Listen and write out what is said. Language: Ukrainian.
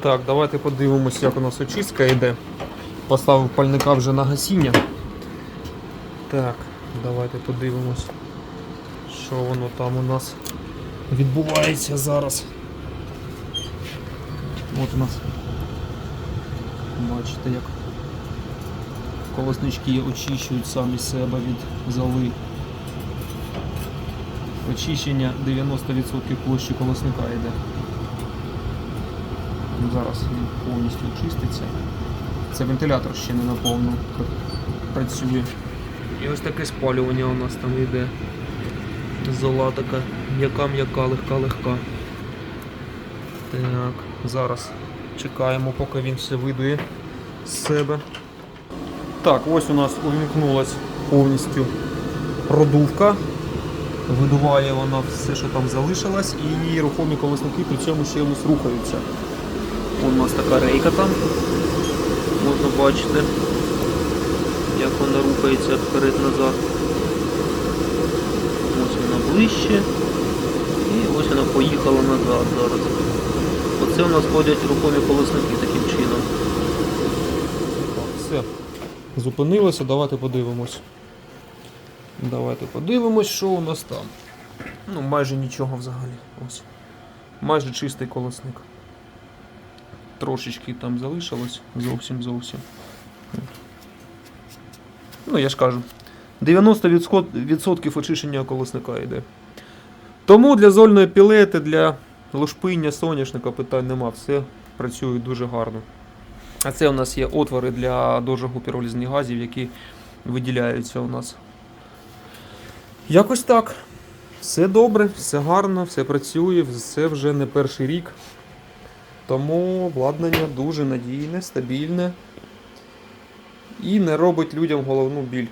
Так, давайте подивимось, як у нас очистка йде. Поставив пальника вже на гасіння. Так, давайте подивимось, що воно там у нас відбувається зараз. От у нас. Бачите, як колоснички очищують самі себе від золи. Очищення 90% площі колосника йде. Зараз він повністю очиститься. Це вентилятор ще не наповно пр- працює. І ось таке спалювання у нас там йде. Зола така м'яка-м'яка, легка-легка. Так, зараз чекаємо, поки він все видує з себе. Так, ось у нас увімкнулась повністю продувка. Видуває вона все, що там залишилось, і рухомі колесники при цьому ще у нас рухаються. У нас така рейка там. Можна бачити, як вона рухається вперед-назад. Ось вона ближче. І ось вона поїхала назад зараз. Оце у нас ходять рухомі колесники таким чином. Все. Зупинилося, давайте подивимось. Давайте подивимось, що у нас там. Ну, майже нічого взагалі. Ось. Майже чистий колесник. Трошечки там залишилось. Зовсім зовсім. Ну, я ж кажу. 90% очищення колесника йде. Тому для зольної пілети, для лушпиння соняшника питань нема. Все працює дуже гарно. А це у нас є отвори для дожигу піролізних газів, які виділяються у нас. Якось так. Все добре, все гарно, все працює, все вже не перший рік. Тому обладнання дуже надійне, стабільне і не робить людям головну біль.